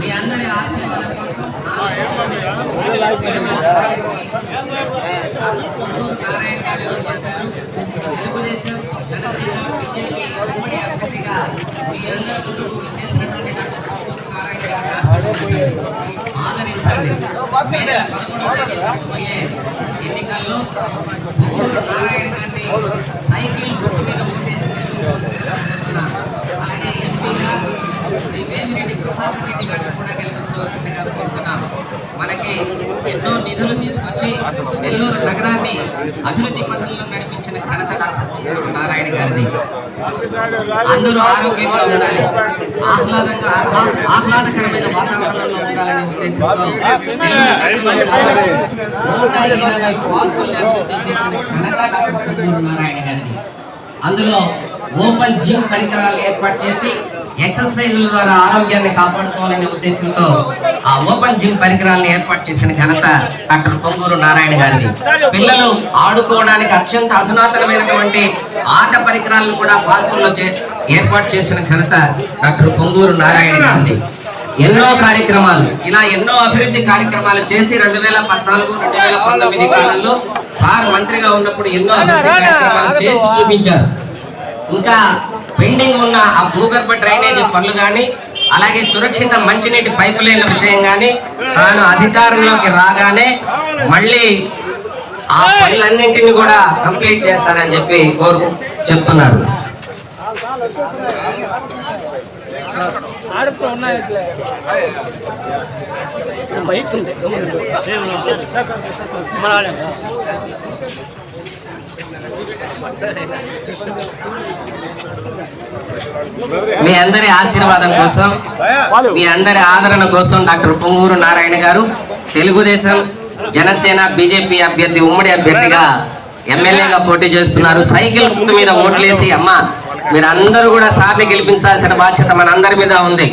మీ అందరి ఆశీర్వాదం కోసం నారాయణ గారు చేశారు తెలుగుదేశం జనసేన బీజేపీ ఉమ్మడి అభ్యర్థిగా మీ అందరి ముందుకు చేసినటువంటి డాక్టర్ బాబు నారాయణ గారిని ఆశీర్వదించండి ఆదరించండి మే ఎన్నికల్లో నారాయణ గారిని సైకిల్ గుర్తు మీద ఓటేసి అలాగే ఎంపీగా శ్రీ వేమిరెడ్డి ప్రభాకర్ రెడ్డి గారిని కూడా గెలిపించవలసిందిగా కోరుతున్నాను. మనకి ఎన్నో నిధులు తీసుకొచ్చి నెల్లూరు నగరాన్ని అభివృద్ధి పథంలో నడిపించిన ఘనత డాక్టర్ నారాయణ గారిది. అందరూ ఆరోగ్యంగా ఉండాలి. ఆహ్లాదంగా ఆహ్లాదకరమైన వాతావరణంలో ఉండాలనే ఉద్దేశంతో నూట ఇరవై పార్కుల్ని అభివృద్ధి చేసిన ఘనత డాక్టర్ నారాయణ గారిది. అందులో ఓపెన్ జిమ్ పరికరాలు ఏర్పాటు చేసి ఎక్సర్సైజుల ద్వారా ఆరోగ్యాన్ని కాపాడుకోవాలనే ఉద్దేశంతో ఆ ఓపెన్ జిమ్ పరికరాలను ఏర్పాటు చేసిన ఘనత డాక్టర్ పొంగూరు నారాయణ గారిది. పిల్లలు ఆడుకోవడానికి అత్యంత అధునాతనమైనటువంటి ఆట పరికరాలను కూడా పార్కుల్లో ఏర్పాటు చేసిన ఘనత డాక్టర్ పొంగూరు నారాయణ గారిది. ఎన్నో కార్యక్రమాలు ఇలా ఎన్నో అభివృద్ధి కార్యక్రమాలు చేసి రెండు వేల పద్నాలుగు రెండు వేల పంతొమ్మిది కాలంలో సార్ మంత్రిగా ఉన్నప్పుడు ఎన్నో అభివృద్ధి కార్యక్రమాలు చేసి చూపించారు. ఇంకా పెండింగ్ ఉన్న ఆ భూగర్భ డ్రైనేజీ పనులు కానీ అలాగే సురక్షిత మంచినీటి పైపు లైన్ల విషయం కానీ తాను అధికారంలోకి రాగానే మళ్ళీ ఆ పనులన్నింటినీ కూడా కంప్లీట్ చేస్తారని చెప్పి కోరు చెప్తున్నారు. బైక్ ఉంది. మన మీ అందరి ఆశీర్వాదం కోసం మీ అందరి ఆదరణ కోసం డాక్టర్ పొంగూరు నారాయణ గారు తెలుగుదేశం జనసేన బీజేపీ అభ్యర్థి ఉమ్మడి అభ్యర్థిగా ఎమ్మెల్యేగా పోటీ చేస్తున్నారు. సైకిల్ గుర్తు మీద ఓట్లేసి అమ్మ మీరందరూ కూడా సార్ని గెలిపించాల్సిన బాధ్యత మన అందరి మీద ఉంది.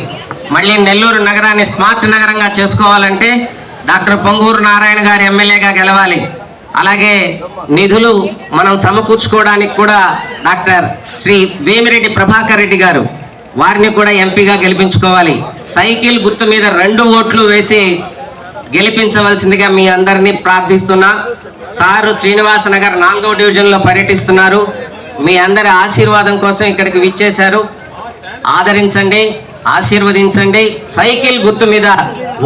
మళ్ళీ నెల్లూరు నగరాన్ని స్మార్ట్ నగరంగా చేసుకోవాలంటే డాక్టర్ పొంగూరు నారాయణ గారు ఎమ్మెల్యేగా గెలవాలి. అలాగే నిధులు మనం సమకూర్చుకోవడానికి కూడా డాక్టర్ శ్రీ వేమిరెడ్డి ప్రభాకర్ రెడ్డి గారు వారిని కూడా ఎంపీగా గెలిపించుకోవాలి. సైకిల్ గుర్తు మీద రెండు ఓట్లు వేసి గెలిపించవలసిందిగా మీ అందరినీ ప్రార్థిస్తున్నా. సారు శ్రీనివాస నగర్ నాలుగవ డివిజన్లో పర్యటిస్తున్నారు. మీ అందరి ఆశీర్వాదం కోసం ఇక్కడికి విచ్చేశారు. ఆదరించండి ఆశీర్వదించండి సైకిల్ గుర్తు మీద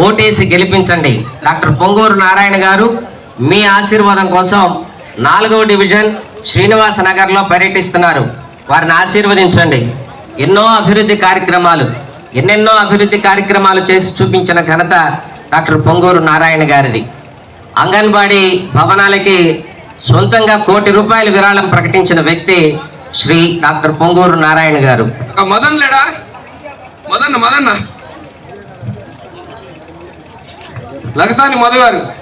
ఓటేసి గెలిపించండి. డాక్టర్ పొంగూరు నారాయణ గారు మీ ఆశీర్వాదం కోసం నాలుగవ డివిజన్ శ్రీనివాస నగర్లో పర్యటిస్తున్నారు. వారిని ఆశీర్వదించండి. ఎన్నో అభివృద్ధి కార్యక్రమాలు ఎన్నెన్నో అభివృద్ధి కార్యక్రమాలు చేసి చూపించిన ఘనత డాక్టర్ పొంగూరు నారాయణ గారిది. అంగన్వాడీ భవనాలకి సొంతంగా కోటి రూపాయల విరాళం ప్రకటించిన వ్యక్తి శ్రీ డాక్టర్ పొంగూరు నారాయణ గారు. మదన్ లేడా? మదన్న మదన్న. లగసాని మధు గారు.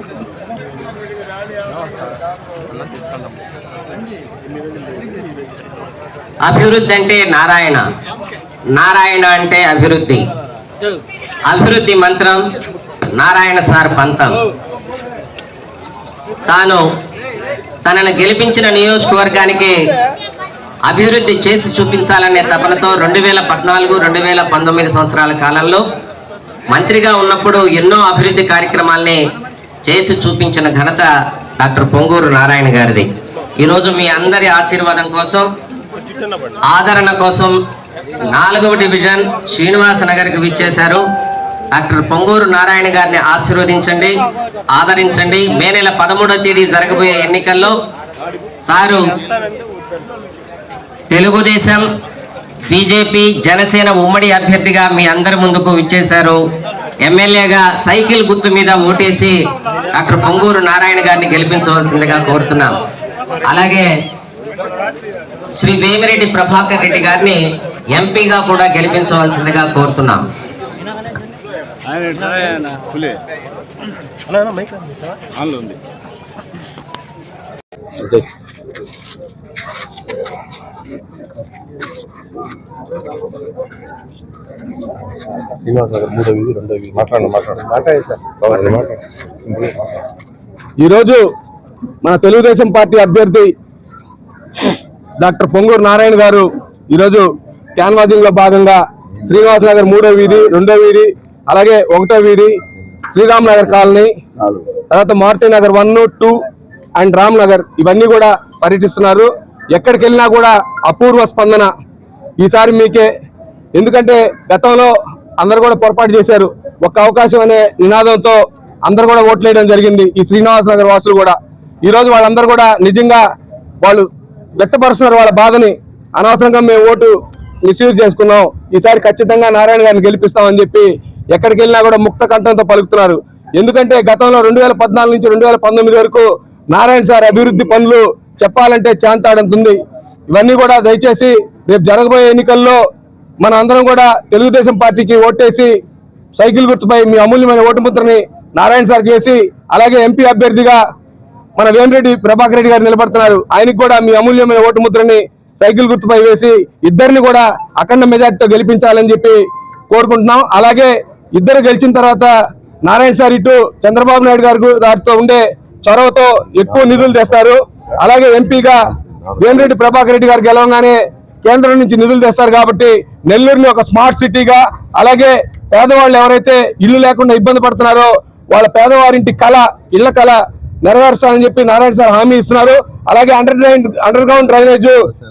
అభివృద్ధి అంటే నారాయణ. నారాయణ అంటే అభివృద్ధి. అభివృద్ధి మంత్రం నారాయణ సార్ పంతం. తాను తనను గెలిపించిన నియోజకవర్గానికి అభివృద్ధి చేసి చూపించాలనే తపనతో రెండు వేల పద్నాలుగు రెండు వేల పంతొమ్మిది సంవత్సరాల కాలంలో మంత్రిగా ఉన్నప్పుడు ఎన్నో అభివృద్ధి కార్యక్రమాల్ని చేసి చూపించిన ఘనత డాక్టర్ పొంగూరు నారాయణ గారిది. ఈరోజు మీ అందరి ఆశీర్వాదం కోసం ఆదరణ కోసం నాలుగవ డివిజన్ శ్రీనివాస నగర్కి విచ్చేశారు. డాక్టర్ పొంగూరు నారాయణ గారిని ఆశీర్వదించండి ఆదరించండి. మే నెల పదమూడవ తేదీ జరగబోయే ఎన్నికల్లో సారు తెలుగుదేశం బీజేపీ జనసేన ఉమ్మడి అభ్యర్థిగా మీ అందరి ముందుకు విచ్చేశారు. ఎమ్మెల్యేగా సైకిల్ గుర్తు మీద ఓటేసి డాక్టర్ పొంగూరు నారాయణ గారిని గెలిపించవలసిందిగా కోరుతున్నాం. అలాగే శ్రీ వేమిరెడ్డి ప్రభాకర్ రెడ్డి గారిని ఎంపీగా కూడా గెలిపించవలసిందిగా కోరుతున్నాం. ఆయన ఎట్లా ఆయన పులి ఆన్లో ఉంది శ్రీనివాస్ నగర్ మూడో వీధి రెండో వీధి. మాట్లాడండి మాట్లాడండి. మాట్లాడండి సార్. మాట్లాడండి ఈరోజు మన తెలుగుదేశం పార్టీ అభ్యర్థి డాక్టర్ పొంగూరు నారాయణ గారు ఈరోజు క్యాన్వాసింగ్లో భాగంగా శ్రీనివాస్ నగర్ మూడో వీధి రెండో వీధి అలాగే ఒకటో వీధి శ్రీరామ్ నగర్ కాలనీ తర్వాత Maruti Nagar one two and Ram Nagar. ఇవన్నీ కూడా పర్యటిస్తున్నారు. ఎక్కడికి వెళ్ళినా కూడా అపూర్వ స్పందన. ఈసారి మీకే. ఎందుకంటే గతంలో అందరు కూడా పొరపాటు చేశారు. ఒక్క అవకాశం అనే నినాదంతో అందరు కూడా ఓట్లేయడం జరిగింది ఈ శ్రీనివాస నగర్ వాసులు కూడా. ఈరోజు వాళ్ళందరూ కూడా నిజంగా వాళ్ళు వ్యక్తపరుస్తున్నారు వాళ్ళ బాధని. అనవసరంగా మేము ఓటు మిస్యూజ్ చేసుకున్నాం. ఈసారి ఖచ్చితంగా నారాయణ గారిని గెలిపిస్తామని చెప్పి ఎక్కడికి వెళ్ళినా కూడా ముక్త కంఠంతో పలుకుతున్నారు. ఎందుకంటే గతంలో రెండు వేల పద్నాలుగు నుంచి రెండు వేల పంతొమ్మిది వరకు నారాయణ సార్ అభివృద్ధి పనులు చెప్పాలంటే చాంతాడంతుంది ఇవన్నీ కూడా దయచేసి రేపు జరగబోయే ఎన్నికల్లో మన అందరం కూడా తెలుగుదేశం పార్టీకి ఓటేసి సైకిల్ గుర్తుపై మీ అమూల్యమైన ఓటు ముద్రని నారాయణ సార్కి వేసి అలాగే ఎంపీ అభ్యర్థిగా మన వేమిరెడ్డి ప్రభాకర్ రెడ్డి గారు నిలబడుతున్నారు. ఆయనకి కూడా మీ అమూల్యమైన ఓటు ముద్రని సైకిల్ గుర్తుపై వేసి ఇద్దరిని కూడా అఖండ మెజార్టీతో గెలిపించాలని చెప్పి కోరుకుంటున్నాం. అలాగే ఇద్దరు గెలిచిన తర్వాత నారాయణ సార్ ఇటు చంద్రబాబు నాయుడు గారు గారితో ఉండే చొరవతో ఎక్కువ నిధులు తెస్తారు. అలాగే ఎంపీగా వేమిరెడ్డి ప్రభాకర్ రెడ్డి గారు గెలవగానే కేంద్రం నుంచి నిధులు తెస్తారు కాబట్టి నెల్లూరుని ఒక స్మార్ట్ సిటీగా అలాగే పేదవాళ్ళు ఎవరైతే ఇల్లు లేకుండా ఇబ్బంది పడుతున్నారో వాళ్ళ పేదవారింటి కళ ఇళ్ళ కళ నెరవేరుస్తానని చెప్పి నారాయణ సార్ హామీ ఇస్తున్నారు. అలాగే underground underground drainage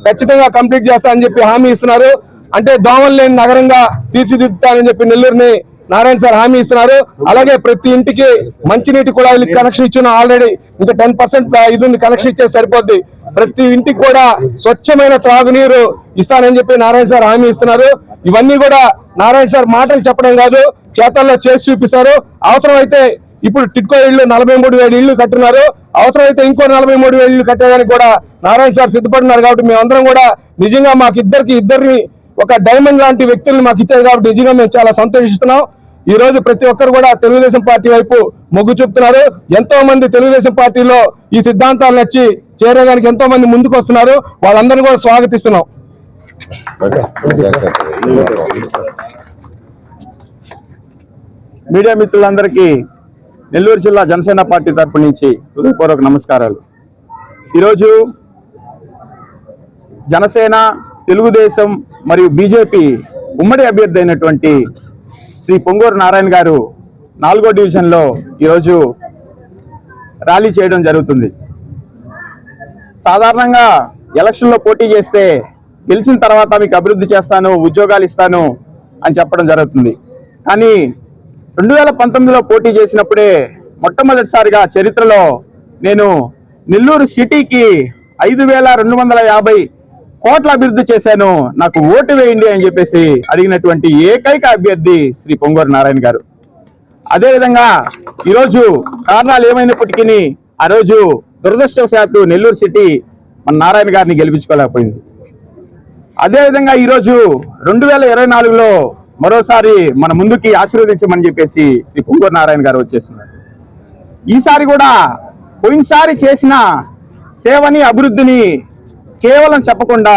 ఖచ్చితంగా కంప్లీట్ చేస్తానని చెప్పి హామీ ఇస్తున్నారు. అంటే దోమలు లేని నగరంగా తీర్చిదిద్దుతానని చెప్పి నెల్లూరుని నారాయణ సార్ హామీ ఇస్తున్నారు. అలాగే ప్రతి ఇంటికి మంచినీటి కుళాయిలు కనెక్షన్ ఇచ్చిన ఆల్రెడీ ఇంకా టెన్ పర్సెంట్ ఇది ఉంది కనెక్షన్ ఇచ్చే సరిపోద్ది. ప్రతి ఇంటికి కూడా స్వచ్ఛమైన త్రాగునీరు ఇస్తానని చెప్పి నారాయణ సార్ హామీ ఇస్తున్నారు. ఇవన్నీ కూడా నారాయణ సార్ మాటలు చెప్పడం కాదు చేతల్లో చేసి చూపిస్తారు. అవసరమైతే ఇప్పుడు టిట్కో ఇళ్ళు నలభై మూడు వేల ఇళ్ళు కట్టున్నారు. అవసరమైతే ఇంకో నలభై మూడు వేల ఇళ్ళు కట్టేదానికి కూడా నారాయణ సార్ సిద్ధపడుతున్నారు కాబట్టి మేమందరం కూడా నిజంగా మాకు ఇద్దరికి ఇద్దరిని ఒక డైమండ్ లాంటి వ్యక్తుల్ని మాకు ఇచ్చారు కాబట్టి నిజంగా మేము చాలా సంతోషిస్తున్నాం. ఈ రోజు ప్రతి ఒక్కరు కూడా తెలుగుదేశం పార్టీ వైపు మొగ్గు చూపుతున్నారు. ఎంతో మంది తెలుగుదేశం పార్టీలో ఈ సిద్ధాంతాలు నచ్చి చేరేదానికి ఎంతో మంది ముందుకు వస్తున్నారు. వాళ్ళందరినీ కూడా స్వాగతిస్తున్నాం. మీడియా మిత్రులందరికీ నెల్లూరు జిల్లా జనసేన పార్టీ తరపు నుంచి హృదయపూర్వక నమస్కారాలు. ఈరోజు జనసేన తెలుగుదేశం మరియు బీజేపీ ఉమ్మడి అభ్యర్థి అయినటువంటి శ్రీ పొంగూరు నారాయణ గారు నాలుగో డివిజన్లో ఈరోజు ర్యాలీ చేయడం జరుగుతుంది. సాధారణంగా ఎలక్షన్లో పోటీ చేస్తే గెలిచిన తర్వాత మీకు అభివృద్ధి చేస్తాను ఉద్యోగాలు ఇస్తాను అని చెప్పడం జరుగుతుంది. కానీ రెండు వేల పంతొమ్మిదిలో పోటీ చేసినప్పుడే మొట్టమొదటిసారిగా చరిత్రలో నేను నెల్లూరు సిటీకి ఐదు వేల రెండు వందల యాభై కోట్ల అభివృద్ధి చేశాను నాకు ఓటు వేయండి అని చెప్పేసి అడిగినటువంటి ఏకైక అభ్యర్థి శ్రీ పొంగూరు నారాయణ గారు. అదేవిధంగా ఈరోజు కారణాలు ఏమైనప్పటికీ ఆ రోజు దురదృష్టవశాత్తు నెల్లూరు సిటీ మన నారాయణ గారిని గెలిపించుకోలేకపోయింది. అదేవిధంగా ఈరోజు రెండు వేల ఇరవై నాలుగులో మరోసారి మన ముందుకి ఆశీర్వదించమని చెప్పేసి శ్రీ పొంగూరు నారాయణ గారు వచ్చేస్తున్నారు. ఈసారి కూడా పోయినసారి చేసిన సేవని అభివృద్ధిని కేవలం చెప్పకుండా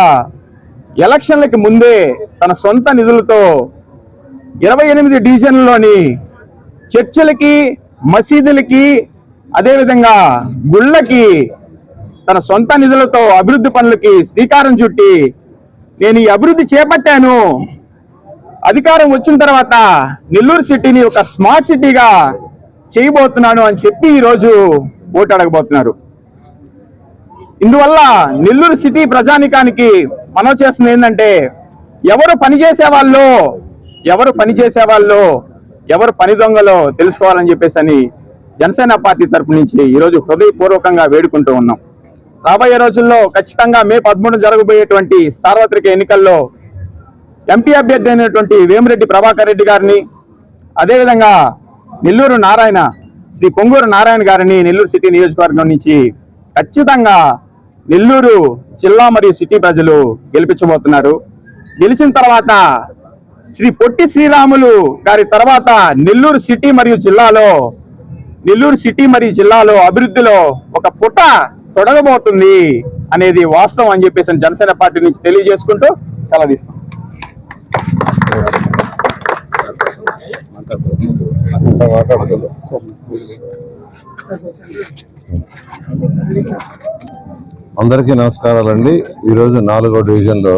ఎలక్షన్లకి ముందే తన సొంత నిధులతో ఇరవై ఎనిమిది డివిజన్లలోని చర్చిలకి మసీదులకి అదేవిధంగా గుళ్ళకి తన సొంత నిధులతో అభివృద్ధి పనులకి శ్రీకారం చుట్టి నేను ఈ అభివృద్ధి చేపట్టాను. అధికారం వచ్చిన తర్వాత నెల్లూరు సిటీని ఒక స్మార్ట్ సిటీగా చేయబోతున్నాను అని చెప్పి ఈరోజు ఓటు అడగబోతున్నారు. ఇందువల్ల నెల్లూరు సిటీ ప్రజానికానికి మనం చేస్తుంది ఏంటంటే ఎవరు పనిచేసే వాళ్ళు ఎవరు పనిచేసే వాళ్ళు ఎవరు పని దొంగలో తెలుసుకోవాలని చెప్పేసి అని జనసేన పార్టీ తరపు నుంచి ఈరోజు హృదయపూర్వకంగా వేడుకుంటూ ఉన్నాం. రాబోయే రోజుల్లో ఖచ్చితంగా మే పదమూడు జరగబోయేటువంటి సార్వత్రిక ఎన్నికల్లో ఎంపీ అభ్యర్థి అయినటువంటి వేమిరెడ్డి ప్రభాకర్ రెడ్డి గారిని అదేవిధంగా నెల్లూరు నారాయణ శ్రీ పొంగూరు నారాయణ గారిని నెల్లూరు సిటీ నియోజకవర్గం నుంచి ఖచ్చితంగా నెల్లూరు జిల్లా మరియు సిటీ ప్రజలు గెలిపించబోతున్నారు. గెలిచిన తర్వాత శ్రీ పొట్టి శ్రీరాములు గారి తర్వాత నెల్లూరు సిటీ మరియు జిల్లాలో నెల్లూరు సిటీ మరియు జిల్లాలో అభివృద్ధిలో ఒక పుట తొడగబోతుంది అనేది వాస్తవం అని చెప్పేసి జనసేన పార్టీ నుంచి తెలియజేసుకుంటూ సెలవు తీసుకున్నాం మాట్లాడుతుంది అందరికీ నమస్కారాలండి. ఈరోజు నాలుగో డివిజన్లో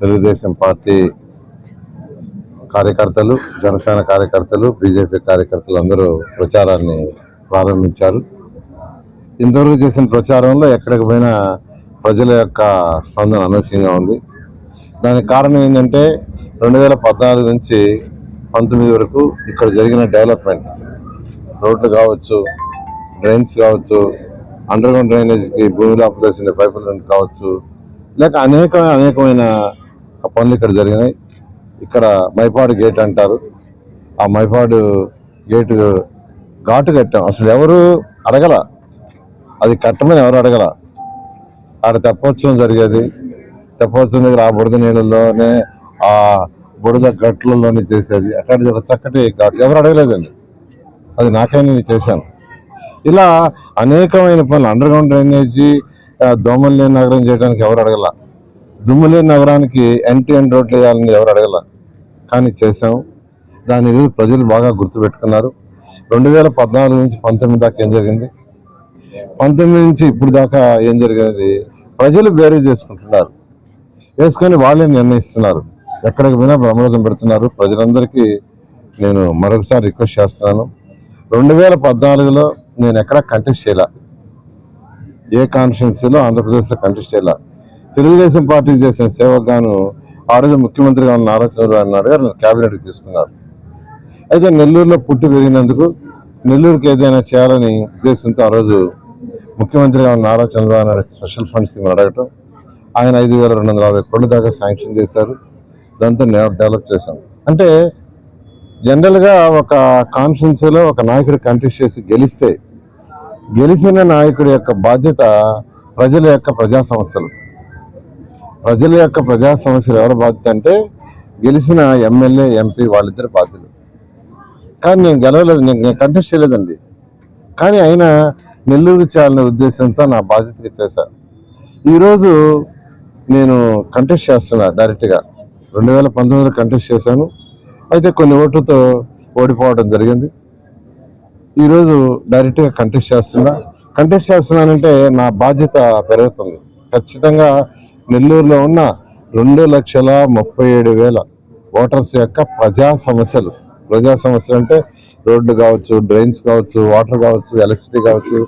తెలుగుదేశం పార్టీ కార్యకర్తలు జనసేన కార్యకర్తలు బీజేపీ కార్యకర్తలు అందరూ ప్రచారాన్ని ప్రారంభించారు. ఇంతవరకు చేసిన ప్రచారంలో ఎక్కడికి పోయినా ప్రజల యొక్క స్పందన అనూహ్యంగా ఉంది. దానికి కారణం ఏంటంటే రెండు వేల పద్నాలుగు నుంచి పంతొమ్మిది వరకు ఇక్కడ జరిగిన డెవలప్మెంట్ రోడ్లు కావచ్చు డ్రైన్స్ కావచ్చు అండర్ గ్రౌండ్ డ్రైనేజ్కి భూమిలో లోపల వేసిన లైన్ కావచ్చు లేక అనేక అనేకమైన పనులు ఇక్కడ జరిగినాయి. ఇక్కడ మైపాడు గేట్ అంటారు. ఆ మైపాడు గేటు ఘాటు కట్టాం. అసలు ఎవరు అడగల? అది కట్టమని ఎవరు అడగల? ఆడ తెప్పోత్సవం జరిగేది. తెప్పోత్సవం దగ్గర ఆ బురద నీళ్ళలోనే ఆ బురద గట్లలోనే చేసేది. అక్కడ ఒక చక్కటి ఘాటు. ఎవరు అడగలేదండి. అది నాకైనా నేను చేశాను. ఇలా అనేకమైన పనులు అండర్ గ్రౌండ్ డ్రైనేజీ దోమలు లేని నగరం చేయడానికి ఎవరు అడగల? దుమ్ము లేని నగరానికి ఎంటీ ఎన్ రోడ్లు వేయాలని ఎవరు అడగల? కానీ చేశాం. దాని ప్రజలు బాగా గుర్తుపెట్టుకున్నారు. రెండు వేల పద్నాలుగు నుంచి పంతొమ్మిది దాకా ఏం జరిగింది? పంతొమ్మిది నుంచి ఇప్పుడు దాకా ఏం జరిగింది ప్రజలు బేరీజ్ చేసుకుంటున్నారు. వేసుకొని వాళ్ళే నిర్ణయిస్తున్నారు. ఎక్కడికి పోయినా బ్రహ్మరథం పెడుతున్నారు. ప్రజలందరికీ నేను మరొకసారి రిక్వెస్ట్ చేస్తున్నాను. రెండు వేల పద్నాలుగులో నేను ఎక్కడ కంటెస్ట్ చేయలే. ఏ కాన్స్టిట్యున్సీలో ఆంధ్రప్రదేశ్లో కంటెస్ట్ చేయలే. తెలుగుదేశం పార్టీ చేసిన సేవకు గాను ఆ రోజు ముఖ్యమంత్రిగా ఉన్న నారా చంద్రబాబు నాయుడు గారు క్యాబినెట్కి తీసుకున్నారు. అయితే నెల్లూరులో పుట్టి పెరిగినందుకు నెల్లూరుకి ఏదైనా చేయాలని ఉద్దేశంతో ఆ రోజు ముఖ్యమంత్రిగా ఉన్న నారా చంద్రబాబు నాయుడు స్పెషల్ ఫండ్స్ ఇవ్వమని అడగటం ఆయన ఐదు వేల రెండు వందల యాభై కోట్ల దాకా శాంక్షన్ చేశారు. దాంతో నేను డెవలప్ చేశాం. అంటే జనరల్గా ఒక కాన్స్టిట్యున్సీలో ఒక నాయకుడు కంటెస్ట్ చేసి గెలిస్తే గెలిచిన నాయకుడి యొక్క బాధ్యత ప్రజల యొక్క ప్రజా సమస్యలు. ప్రజల యొక్క ప్రజా సమస్యలు ఎవరి బాధ్యత అంటే గెలిచిన ఎమ్మెల్యే ఎంపీ వాళ్ళిద్దరు బాధ్యులు కానీ నేను గెలవలేదు నేను నేను కంటెస్ట్ చేయలేదండి. కానీ అయినా నెల్లూరు చేయాలనే ఉద్దేశంతో నా బాధ్యతగా చేశాను ఈరోజు నేను కంటెస్ట్ చేస్తున్నా డైరెక్ట్గా. రెండు వేల పంతొమ్మిదిలో కంటెస్ట్ చేశాను. అయితే కొన్ని ఓట్లతో ఓడిపోవడం జరిగింది. ఈరోజు డైరెక్ట్గా కంటెస్ట్ చేస్తున్నా. కంటెస్ట్ చేస్తున్నానంటే నా బాధ్యత పెరుగుతుంది. ఖచ్చితంగా నెల్లూరులో ఉన్న రెండు లక్షల ముప్పై ఏడు వేల ఓటర్స్ యొక్క ప్రజా సమస్యలు. ప్రజా సమస్యలు అంటే రోడ్లు కావచ్చు డ్రైన్స్ కావచ్చు వాటర్ కావచ్చు ఎలక్ట్రిసిటీ కావచ్చు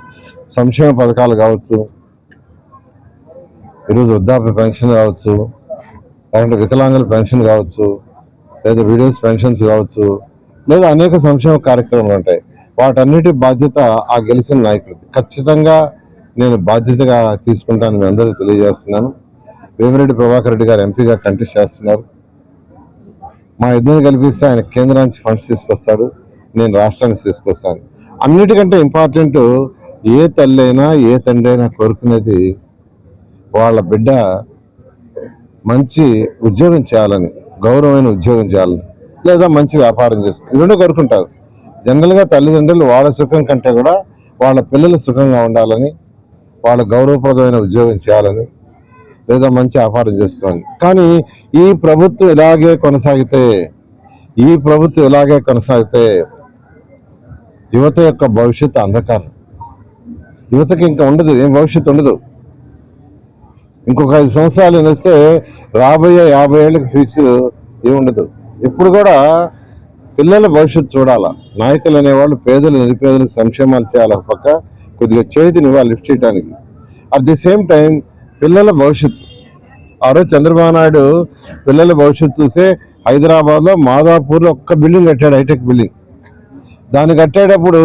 సంక్షేమ పథకాలు కావచ్చు. ఈరోజు వృద్ధాప్య పెన్షన్ కావచ్చు లేకుంటే వికలాంగుల పెన్షన్ కావచ్చు లేదా వీడియోస్ పెన్షన్స్ కావచ్చు లేదా అనేక సంక్షేమ కార్యక్రమాలు ఉంటాయి. వాటన్నిటి బాధ్యత ఆ గెలిచిన నాయకుడికి ఖచ్చితంగా నేను బాధ్యతగా తీసుకుంటాను మీ అందరికీ తెలియజేస్తున్నాను. వేమిరెడ్డి ప్రభాకర్ రెడ్డి గారు ఎంపీగా కంటెస్ట్ చేస్తున్నారు. మా ఇద్దరిని కల్పిస్తే ఆయన కేంద్రానికి ఫండ్స్ తీసుకొస్తాడు నేను రాష్ట్రానికి తీసుకొస్తాను. అన్నిటికంటే ఇంపార్టెంట్ ఏ తల్లి అయినా ఏ తండ్రి అయినా కోరుకునేది వాళ్ళ బిడ్డ మంచి ఉద్యోగం చేయాలని గౌరవమైన ఉద్యోగం చేయాలని లేదా మంచి వ్యాపారం చేసుకో రెండు కోరుకుంటారు. జనరల్గా తల్లిదండ్రులు వాళ్ళ సుఖం కంటే కూడా వాళ్ళ పిల్లలు సుఖంగా ఉండాలని వాళ్ళ గౌరవప్రదమైన ఉద్యోగం చేయాలని లేదా మంచి వ్యాపారం చేసుకోవాలి కానీ ఈ ప్రభుత్వం ఇలాగే కొనసాగితే ఈ ప్రభుత్వం ఇలాగే కొనసాగితే యువత యొక్క భవిష్యత్తు అంధకారం. యువతకి ఇంకా ఉండదు ఏం భవిష్యత్తు ఉండదు. ఇంకొక ఐదు సంవత్సరాలు వస్తే రాబోయే యాభై ఏళ్ళకి ఫ్యూచర్ ఏముండదు. ఇప్పుడు కూడా పిల్లల భవిష్యత్తు చూడాలా? నాయకులు అనేవాళ్ళు పేదలు నిరుపేదలకు సంక్షేమాలు చేయాలి ఒక పక్క కొద్దిగా చేతిని వాళ్ళు లిఫ్ట్ చేయడానికి అట్ ది సేమ్ టైం పిల్లల భవిష్యత్తు. ఆ రోజు చంద్రబాబు నాయుడు పిల్లల భవిష్యత్తు చూసే హైదరాబాద్లో మాదాపూర్లో ఒక్క బిల్డింగ్ కట్టాడు హైటెక్ బిల్డింగ్. దాన్ని కట్టేటప్పుడు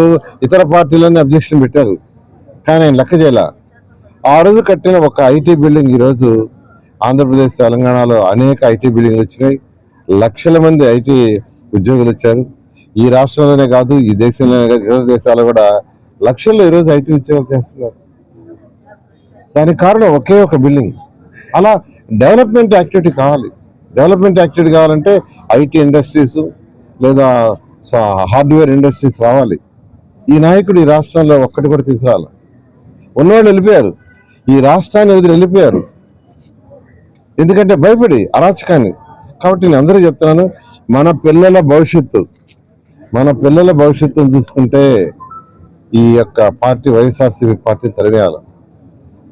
ఇతర పార్టీలన్నీ అబ్జెక్షన్ పెట్టారు. కానీ ఆయన లెక్క చేయాల. ఆ రోజు కట్టిన ఒక ఐటీ బిల్డింగ్ ఈరోజు ఆంధ్రప్రదేశ్ తెలంగాణలో అనేక ఐటీ బిల్డింగ్లు వచ్చినాయి. లక్షల మంది ఐటీ ఉద్యోగులు ఇచ్చారు. ఈ రాష్ట్రంలోనే కాదు ఈ దేశంలోనే కాదు ఇతర దేశాల్లో కూడా లక్షల్లో ఈరోజు ఐటీ ఉద్యోగాలు చేస్తున్నారు. దానికి కారణం ఒకే ఒక బిల్డింగ్. అలా డెవలప్మెంట్ యాక్టివిటీ కావాలి. డెవలప్మెంట్ యాక్టివిటీ కావాలంటే ఐటీ ఇండస్ట్రీస్ లేదా హార్డ్వేర్ ఇండస్ట్రీస్ రావాలి. ఈ నాయకుడు ఈ రాష్ట్రంలో ఒక్కటి కూడా తీసుకురాలి. ఉన్నవాళ్ళు వెళ్ళిపోయారు. ఈ రాష్ట్రాన్ని వదిలి వెళ్ళిపోయారు. ఎందుకంటే భయపడి అరాచకాన్ని కాబట్టి నేను అందరూ చెప్తున్నాను మన పిల్లల భవిష్యత్తు మన పిల్లల భవిష్యత్తును చూసుకుంటే ఈ యొక్క పార్టీ వైఎస్ఆర్సీపీ పార్టీ తరివేయాలి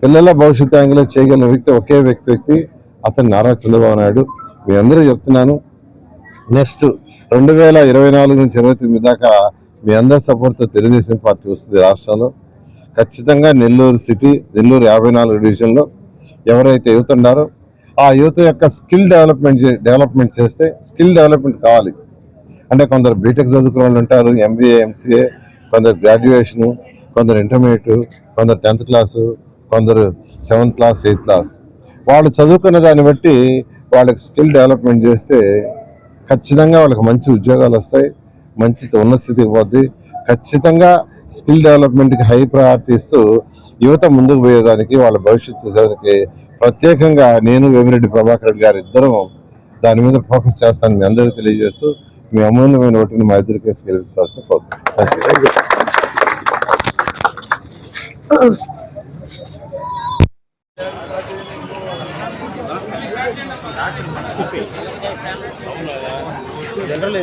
పిల్లల భవిష్యత్తు యాంగిలో చేయగలిగిన వ్యక్తి ఒకే వ్యక్తి వ్యక్తి అతను నారా చంద్రబాబు నాయుడు. మీ అందరూ చెప్తున్నాను నెక్స్ట్ రెండు వేల ఇరవై నాలుగు నుంచి ఇరవై తొమ్మిది దాకా మీ అందరి సపోర్ట్తో తెలుగుదేశం పార్టీ వస్తుంది రాష్ట్రంలో. ఖచ్చితంగా నెల్లూరు సిటీ నెల్లూరు యాభై నాలుగు డివిజన్లో ఎవరైతే యువత ఉన్నారో ఆ యువత యొక్క స్కిల్ డెవలప్మెంట్ డెవలప్మెంట్ చేస్తే స్కిల్ డెవలప్మెంట్ కావాలి. అంటే కొందరు బీటెక్ చదువుకున్న వాళ్ళు ఉంటారు ఎంబీఏ ఎంసీఏ కొందరు గ్రాడ్యుయేషను కొందరు ఇంటర్మీడియట్ కొందరు టెన్త్ క్లాసు కొందరు సెవెంత్ క్లాస్ ఎయిత్ క్లాస్ వాళ్ళు చదువుకున్న దాన్ని బట్టి వాళ్ళకి స్కిల్ డెవలప్మెంట్ చేస్తే ఖచ్చితంగా వాళ్ళకి మంచి ఉద్యోగాలు వస్తాయి మంచి ఉన్నత స్థితికి పోద్ది. ఖచ్చితంగా స్కిల్ డెవలప్మెంట్కి హై ప్రయారిటీ ఇస్తూ యువత ముందుకు పోయేదానికి వాళ్ళ భవిష్యత్తు చేసేదానికి ప్రత్యేకంగా నేను వేమిరెడ్డి ప్రభాకర్ రెడ్డి గారు ఇద్దరం దాని మీద ఫోకస్ చేస్తాను మీ అందరికీ తెలియజేస్తూ మీ అమూల్యమైన ఓటుని మా ఇద్దరికి గెలిపించాల్సిన కోరుతున్నాను. జనరల్